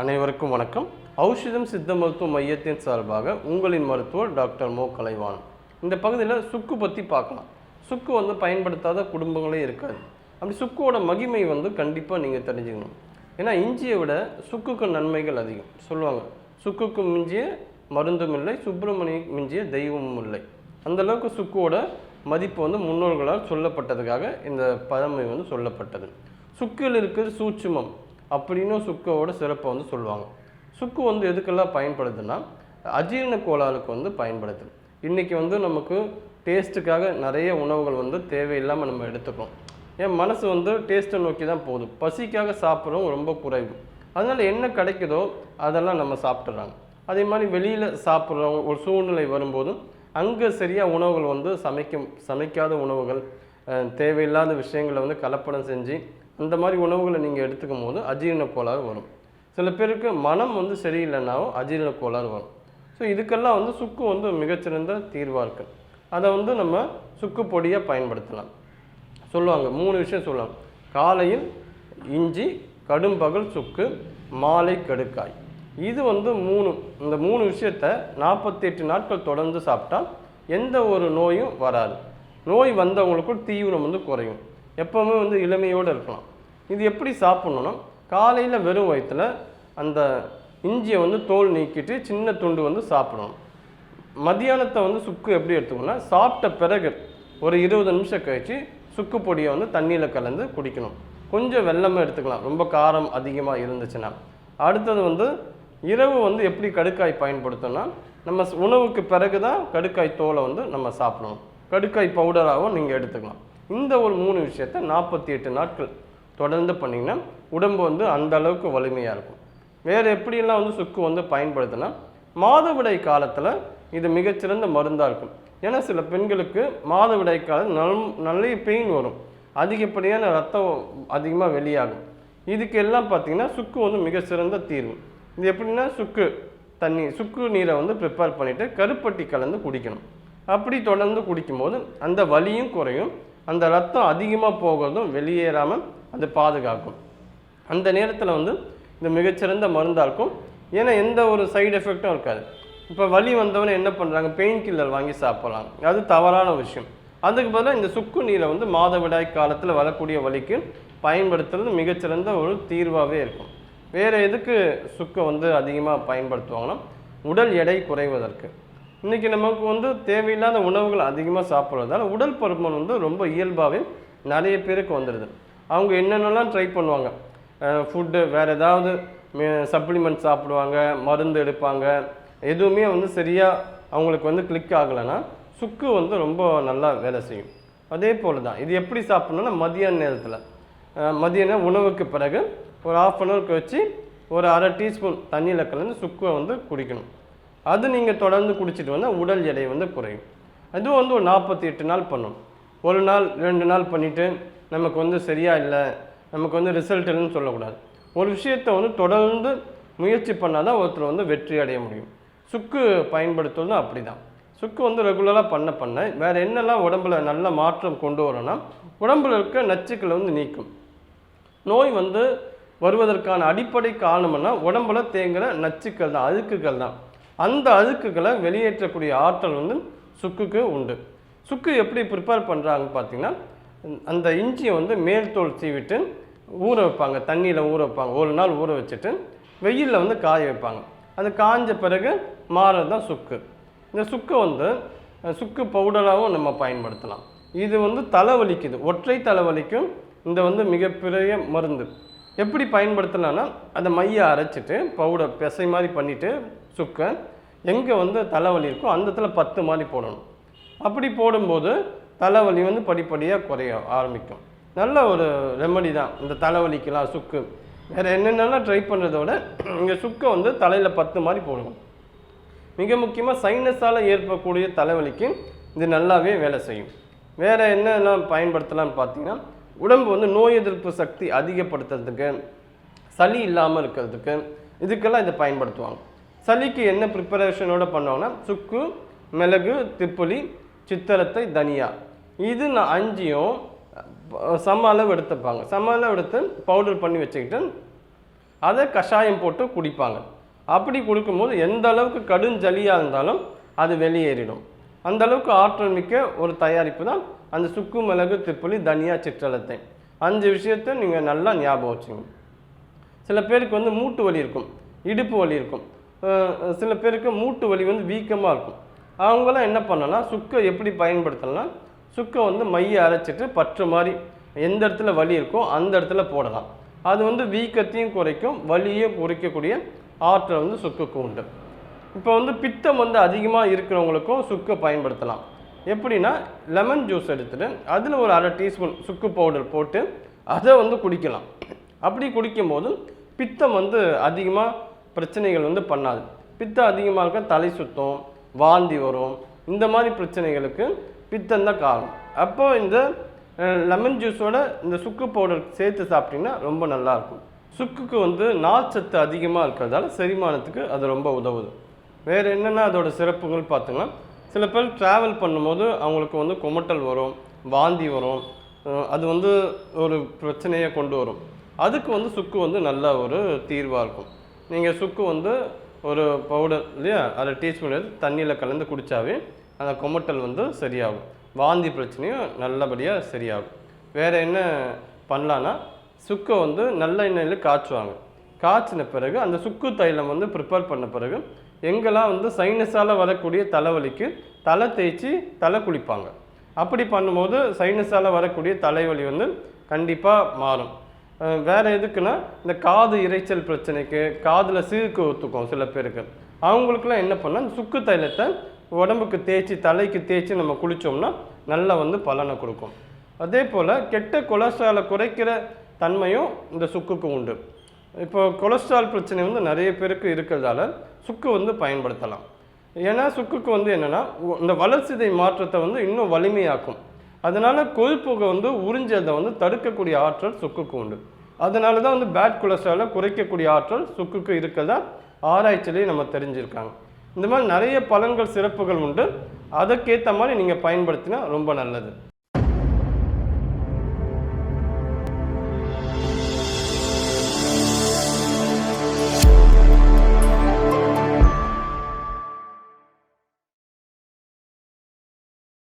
அனைவருக்கும் வணக்கம். ஔஷதம் சித்த மருத்துவ மையத்தின் சார்பாக உங்களின் மருத்துவர் டாக்டர் மோ. கலைவான் இந்த பகுதியில் சுக்கு பற்றி பார்க்கலாம். சுக்கு வந்து பயன்படுத்தாத குடும்பங்களே இருக்காது. அப்படி சுக்கோட மகிமை வந்து கண்டிப்பாக நீங்கள் தெரிஞ்சுக்கணும். ஏன்னா இஞ்சியை விட சுக்குக்கு நன்மைகள் அதிகம். சொல்லுவாங்க. சுக்குக்கு மிஞ்சிய மருந்தும் இல்லை சுப்பிரமணிய மிஞ்சிய தெய்வமும் இல்லை. அந்தளவுக்கு சுக்கோட மதிப்பு வந்து முன்னோர்களால் சொல்லப்பட்டதுக்காக இந்த பழமை வந்து சொல்லப்பட்டது. சுக்கில் இருக்கிற சூட்சுமம் அப்படின்னு சுக்கோட சிறப்பை வந்து சொல்லுவாங்க. சுக்கு வந்து எதுக்கெல்லாம் பயன்படுதுன்னா அஜீரண கோளாறுக்கு வந்து பயன்படுது. இன்றைக்கி வந்து நமக்கு டேஸ்ட்டுக்காக நிறைய உணவுகள் வந்து தேவையில்லாமல் நம்ம எடுத்துக்கிறோம். என் மனசு வந்து டேஸ்ட்டை நோக்கி தான் போகுது. பசிக்காக சாப்பிட்றவங்க ரொம்ப குறைவு. அதனால் என்ன கிடைக்குதோ அதெல்லாம் நம்ம சாப்பிட்றாங்க அதே மாதிரி வெளியில் சாப்பிட்றவங்க ஒரு சூழ்நிலை வரும்போதும் அங்கே சரியாக உணவுகள் வந்து சமைக்கும் சமைக்காத உணவுகள் தேவையில்லாத விஷயங்களை வந்து கலப்படம் செஞ்சு அந்த மாதிரி உணவுகளை நீங்கள் எடுத்துக்கும் போது அஜீரண கோளாறு வரும். சில பேருக்கு மனம் வந்து சரியில்லைனாவும் அஜீரண கோளாறு வரும். ஸோ இதுக்கெல்லாம் வந்து சுக்கு வந்து மிகச்சிறந்த தீர்வாக இருக்குது அதை வந்து நம்ம சுக்கு பொடியாக பயன்படுத்தலாம். சொல்லுவாங்க மூணு விஷயம் சொல்லுவாங்க காலையில் இஞ்சி கடும்பகல் சுக்கு மாலை கடுக்காய். இது வந்து மூணு இந்த மூணு விஷயத்த நாற்பத்தெட்டு நாட்கள் தொடர்ந்து சாப்பிட்டா எந்த ஒரு நோயும் வராது. நோய் வந்தவங்களுக்கும் தீவிரம் வந்து குறையும். எப்போவுமே வந்து இளமையோடு இருக்கலாம். இது எப்படி சாப்பிட்ணுன்னா காலையில் வெறும் வயிற்றில் அந்த இஞ்சியை வந்து தோல் நீக்கிட்டு சின்ன துண்டு வந்து சாப்பிடணும். மதியானத்தை வந்து சுக்கு எப்படி எடுத்துக்கணும்னா சாப்பிட்ட பிறகு ஒரு இருபது நிமிஷம் கழிச்சு சுக்கு பொடியை வந்து தண்ணியில் கலந்து குடிக்கணும். கொஞ்சம் வெள்ளமாக எடுத்துக்கலாம். ரொம்ப காரம் அதிகமாக இருந்துச்சுன்னா. அடுத்தது வந்து இரவு வந்து எப்படி கடுக்காய் பயன்படுத்தணும்னா நம்ம உணவுக்கு பிறகு தான் கடுக்காய் தோலை வந்து நம்ம சாப்பிடணும். கடுக்காய் பவுடராகவும் நீங்கள் எடுத்துக்கலாம். இந்த ஒரு மூணு விஷயத்த நாற்பத்தி எட்டு நாட்கள் தொடர்ந்து பண்ணிங்கன்னா உடம்பு வந்து அந்த அளவுக்கு வலிமையாக இருக்கும். வேறு எப்படியெல்லாம் வந்து சுக்கு வந்து பயன்படுத்தினா மாதவிடாய் காலத்தில் இது மிகச்சிறந்த மருந்தாக இருக்கும். ஏன்னா சில பெண்களுக்கு மாதவிடாய் காலம் நல் நல்ல பெயின் வரும். அதிகப்படியான ரத்தம் அதிகமாக வெளியாகும். இதுக்கு எல்லாம் பார்த்தீங்கன்னா சுக்கு வந்து மிக சிறந்த தீர்வு. இது எப்படின்னா சுக்கு தண்ணி சுக்கு நீரை வந்து ப்ரிப்பேர் பண்ணிவிட்டு கருப்பட்டி கலந்து குடிக்கணும். அப்படி தொடர்ந்து குடிக்கும்போது அந்த வலியும் குறையும். அந்த ரத்தம் அதிகமாக போகிறதும் வெளியேறாமல் அது பாதுகாக்கும். அந்த நேரத்தில் வந்து இது மிகச்சிறந்த மருந்தாக இருக்கும். ஏன்னா எந்த ஒரு சைடு எஃபெக்ட்டும் இருக்காது. இப்போ வலி வந்தவொடனே என்ன பண்ணுறாங்க பெயின் கில்லர் வாங்கி சாப்பிட்லாம். அது தவறான விஷயம். அதுக்கு பதிலாக இந்த சுக்கு நீரை வந்து மாதவிடாய் காலத்தில் வரக்கூடிய வலிக்கு பயன்படுத்துறது மிகச்சிறந்த ஒரு தீர்வாகவே இருக்கும். வேறு எதுக்கு சுக்கை வந்து அதிகமாக பயன்படுத்துவாங்கன்னா உடல் எடை குறைவதற்கு. இன்றைக்கி நமக்கு வந்து தேவையில்லாத உணவுகள் அதிகமாக சாப்பிட்றதால உடல் பருமன் வந்து ரொம்ப இயல்பாகவே நிறைய பேருக்கு வந்துடுது அவங்க என்னென்னலாம் ட்ரை பண்ணுவாங்க? ஃபுட்டு வேறு ஏதாவது சப்ளிமெண்ட் சாப்பிடுவாங்க மருந்து எடுப்பாங்க. எதுவுமே வந்து சரியாக அவங்களுக்கு வந்து கிளிக் ஆகலைன்னா சுக்கு வந்து ரொம்ப நல்லா வேலை செய்யும். அதே போல் தான் இது எப்படி சாப்பிட்ணுன்னா மதியான நேரத்தில். மதியான உணவுக்கு பிறகு ஒரு ஆஃப் அன் ஹவர் கழிச்சு ஒரு அரை டீஸ்பூன் தண்ணியில் கலந்து சுக்கை வந்து குடிக்கணும். அது நீங்கள் தொடர்ந்து குடிச்சிட்டு வந்தால் உடல் எடை வந்து குறையும். அதுவும் வந்து ஒரு நாற்பத்தி எட்டு நாள் பண்ணும். ஒரு நாள் ரெண்டு நாள் பண்ணிவிட்டு நமக்கு வந்து சரியாக இல்லை நமக்கு வந்து ரிசல்ட் இல்லைன்னு சொல்லக்கூடாது. ஒரு விஷயத்தை வந்து தொடர்ந்து முயற்சி பண்ணால் தான் ஒருத்தர் வந்து வெற்றி அடைய முடியும். சுக்கு பயன்படுத்துவதும் அப்படி தான் சுக்கு வந்து ரெகுலராக பண்ண பண்ண வேறு என்னெல்லாம் உடம்புல நல்ல மாற்றம் கொண்டு வரோன்னா உடம்புல இருக்க நச்சுக்களை வந்து நீக்கும். நோய் வந்து வருவதற்கான அடிப்படை காரணம்னா உடம்புல தேங்குகிற நச்சுக்கள் தான் அழுக்குகள் தான். அந்த அழுக்குகளை வெளியேற்றக்கூடிய ஆற்றல் வந்து சுக்குக்கு உண்டு. சுக்கு எப்படி ப்ரிப்பேர் பண்ணுறாங்கன்னு பார்த்தீங்கன்னா அந்த இஞ்சியை வந்து மேல் தோல் சீவிட்டு ஊற வைப்பாங்க. தண்ணியில் ஊற வைப்பாங்க. ஒரு நாள் ஊற வச்சுட்டு வெயிலில் வந்து காய வைப்பாங்க. அது காஞ்ச பிறகு மாறது தான் சுக்கு. இந்த சுக்கை வந்து சுக்கு பவுடராகவும் நம்ம பயன்படுத்தலாம். இது வந்து தலைவலிக்குது. ஒற்றை தலைவலிக்கும் இந்த வந்து மிகப்பெரிய மருந்து. எப்படி பயன்படுத்தலாம்னா அந்த மையை அரைச்சிட்டு பவுடர் பிசை மாதிரி பண்ணிவிட்டு சுக்கை எங்கே வந்து தலைவலி இருக்கோ அந்த இடத்துல பத்து மாதிரி போடணும். அப்படி போடும்போது தலைவலி வந்து படிப்படியாக குறைய ஆரம்பிக்கும். நல்ல ஒரு ரெமடி தான். இந்த தலைவலிக்கெலாம் சுக்கு. வேறு என்னென்னலாம் ட்ரை பண்ணுறத விட இங்கே சுக்கை வந்து தலையில் பத்து மாதிரி போடணும் மிக முக்கியமாக சைனஸால் ஏற்படக்கூடிய தலைவலிக்கு இது நல்லாவே வேலை செய்யும். வேறு என்னெல்லாம் பயன்படுத்தலாம்னு பார்த்தீங்கன்னா உடம்பு வந்து நோய் எதிர்ப்பு சக்தி அதிகப்படுத்துறதுக்கு சளி இல்லாமல் இருக்கிறதுக்கு இதுக்கெல்லாம் இதை பயன்படுத்துவாங்க. சளிக்கு என்ன ப்ரிப்பரேஷனோட பண்ணுவாங்கன்னா சுக்கு மிளகு திப்புளி சித்தரத்தை தனியா. இது நான் அஞ்சியும் சம அளவு எடுத்துப்பாங்க. சம அளவு எடுத்து பவுடர் பண்ணி வச்சுக்கிட்டு அதை கஷாயம் போட்டு குடிப்பாங்க. அப்படி கொடுக்கும்போது எந்த அளவுக்கு கடுஞ்சளியாக இருந்தாலும் அது வெளியேறிடும். அந்த அளவுக்கு ஆற்றல் மிக்க ஒரு தயாரிப்பு தான் அந்த சுக்கு மிளகு திப்புளி தனியா சிற்றலத்தை அஞ்சு விஷயத்தை நீங்கள் நல்லா ஞாபகம் வச்சுங்க சில பேருக்கு வந்து மூட்டு வலி இருக்கும் இடுப்பு வலி இருக்கும். சில பேருக்கு மூட்டு வலி வந்து வீக்கமாக இருக்கும். அவங்களாம் என்ன பண்ணலாம்? சுக்கை எப்படி பயன்படுத்தலாம் சுக்கை வந்து மையை அரைச்சிட்டு பற்று மாதிரி எந்த இடத்துல வலி இருக்கோ அந்த இடத்துல போடலாம். அது வந்து வீக்கத்தையும் குறைக்கும் வலியை குறைக்கக்கூடிய ஆற்றல் வந்து சுக்குக்கு உண்டு. இப்போ வந்து பித்தம் வந்து அதிகமாக இருக்கிறவங்களுக்கும் சுக்கை பயன்படுத்தலாம். எப்படின்னா லெமன் ஜூஸ் எடுத்துகிட்டு அதில் ஒரு அரை டீஸ்பூன் சுக்கு பவுடர் போட்டு அதை வந்து குடிக்கலாம். அப்படி குடிக்கும்போது பித்தம் வந்து அதிகமாக பிரச்சனைகள் வந்து பண்ணாது. பித்தம் அதிகமாக இருக்க? தலை சுத்தம் வாந்தி வரும். இந்த மாதிரி பிரச்சனைகளுக்கு பித்தம் தான் காரணம். அப்போ இந்த லெமன் ஜூஸோட இந்த சுக்கு பவுடர் சேர்த்து சாப்பிட்டிங்கன்னா ரொம்ப நல்லாயிருக்கும் சுக்குக்கு வந்து நார்ச்சத்து அதிகமாக இருக்கிறதால செரிமானத்துக்கு அது ரொம்ப உதவுது. வேறு என்னென்ன அதோட சிறப்புகள் பார்த்தீங்கன்னா சில பேர் ட்ராவல் பண்ணும்போது அவங்களுக்கு வந்து குமட்டல் வரும் வாந்தி வரும் அது வந்து ஒரு பிரச்சனையை கொண்டு வரும். அதுக்கு வந்து சுக்கு வந்து நல்ல ஒரு தீர்வாக இருக்கும். நீங்கள் சுக்கு வந்து ஒரு பவுடர் இல்லையா? அதை டீஸ்பூன் எடுத்து தண்ணியில் கலந்து குடித்தாவே அந்த குமட்டல் வந்து சரியாகும். வாந்தி பிரச்சனையும் நல்லபடியாக சரியாகும். வேறு என்ன பண்ணலான்னா சுக்கை வந்து நல்ல எண்ணெயில் காய்ச்சுவாங்க. காய்ச்சின பிறகு அந்த சுக்கு தைலம் வந்து ப்ரிப்பேர் பண்ண பிறகு எங்கெல்லாம் வந்து சைனஸால் வரக்கூடிய தலைவலிக்கு தலை தேய்ச்சி தலை குளிப்பாங்க. அப்படி பண்ணும்போது சைனஸால் வரக்கூடிய தலைவலி வந்து கண்டிப்பாக மாறும். வேறு எதுக்குன்னா இந்த காது இரைச்சல் பிரச்சனைக்கு காதில் சீருக்கு ஒத்துக்கும் சில பேருக்கு. அவங்களுக்குலாம் என்ன பண்ணால் சுக்கு தைலத்தை உடம்புக்கு தேய்ச்சி தலைக்கு தேய்ச்சி நம்ம குளித்தோம்னா நல்லா வந்து பலனை கொடுக்கும். அதே போல் கெட்ட கொலஸ்ட்ராலை குறைக்கிற தன்மையும் இந்த சுக்குக்கு உண்டு. இப்போ கொலஸ்ட்ரால் பிரச்சனை வந்து நிறைய பேருக்கு இருக்கிறதால சுக்கு வந்து பயன்படுத்தலாம். ஏன்னா சுக்குக்கு வந்து என்னென்னா இந்த வளர்சிதை மாற்றத்தை வந்து இன்னும் வலிமையாக்கும். அதனால் கொழுப்புகை வந்து உறிஞ்சதை வந்து தடுக்கக்கூடிய ஆற்றல் சுக்குக்கு உண்டு. அதனால தான் வந்து பேட் கொலஸ்ட்ராலை குறைக்கக்கூடிய ஆற்றல் சுக்குக்கு இருக்கிறதா ஆராய்ச்சியிலேயே நம்ம தெரிஞ்சிருக்காங்க. இந்த மாதிரி நிறைய பலன்கள் சிறப்புகள் உண்டு. அதற்கேற்ற மாதிரி நீங்கள் பயன்படுத்தினா ரொம்ப நல்லது.